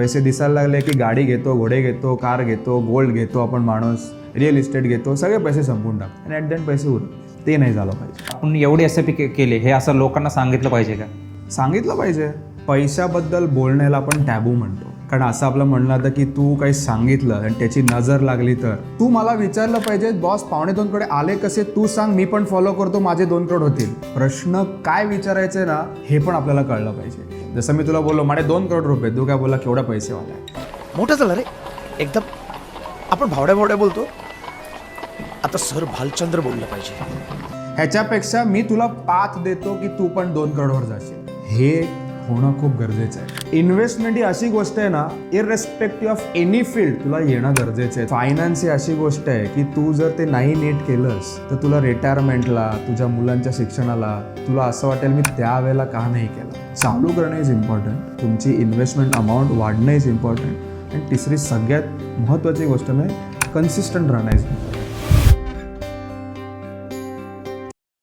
पैसे दिसायला लागले की गाडी घेतो घोडे घेतो कार घेतो गोल्ड घेतो आपण माणूस रिअल इस्टेट घेतो सगळे पैसे संपून टाकतो. आणि ॲट द एंड पैसे उरत ते नाही झालं पाहिजे. आपण एवढे एस पी केले हे असं लोकांना सांगितलं पाहिजे का? सांगितलं पाहिजे. पैशाबद्दल बोलण्याला आपण टॅबू म्हणतो. कारण असं आपलं म्हणलं होतं की तू काही सांगितलं आणि त्याची नजर लागली तर. तू मला विचारलं पाहिजे बॉस पावणे दोन कडे आले कसे? तू सांग मी पण फॉलो करतो माझे दोन करोड होतील. प्रश्न काय विचारायचे ना हे पण आपल्याला कळलं पाहिजे. जसं मी तुला बोललो माझे दोन करोड रुपये. तू काय बोला केवढा पैसे वाला? आहे मोठं झालं रे. एकदम. आपण भावड्या भावड्या बोलतो. आता सर भालचंद्र बोललं पाहिजे. ह्याच्यापेक्षा मी तुला पाथ देतो की तू पण दोन करोडवर जाशील. हे होणं खूप गरजेचं आहे. इन्व्हेस्टमेंट ही अशी गोष्ट आहे ना इरेस्पेक्टिव्ह ऑफ एनी फील्ड तुला येणं गरजेचं आहे. फायनान्स ही अशी गोष्ट आहे की तू जर ते नाही नीट केलंस तर तुला रिटायरमेंटला तुझ्या मुलांच्या शिक्षणाला तुला असं वाटेल मी त्यावेळेला का नाही केलं? चालू करणं इज इम्पॉर्टंट तुमची इन्व्हेस्टमेंट अमाऊंट वाढणं इज इम्पॉर्टंट आणि तिसरी सगळ्यात महत्त्वाची गोष्ट म्हणजे कन्सिस्टंट राहणं इज इम्पॉर्टंट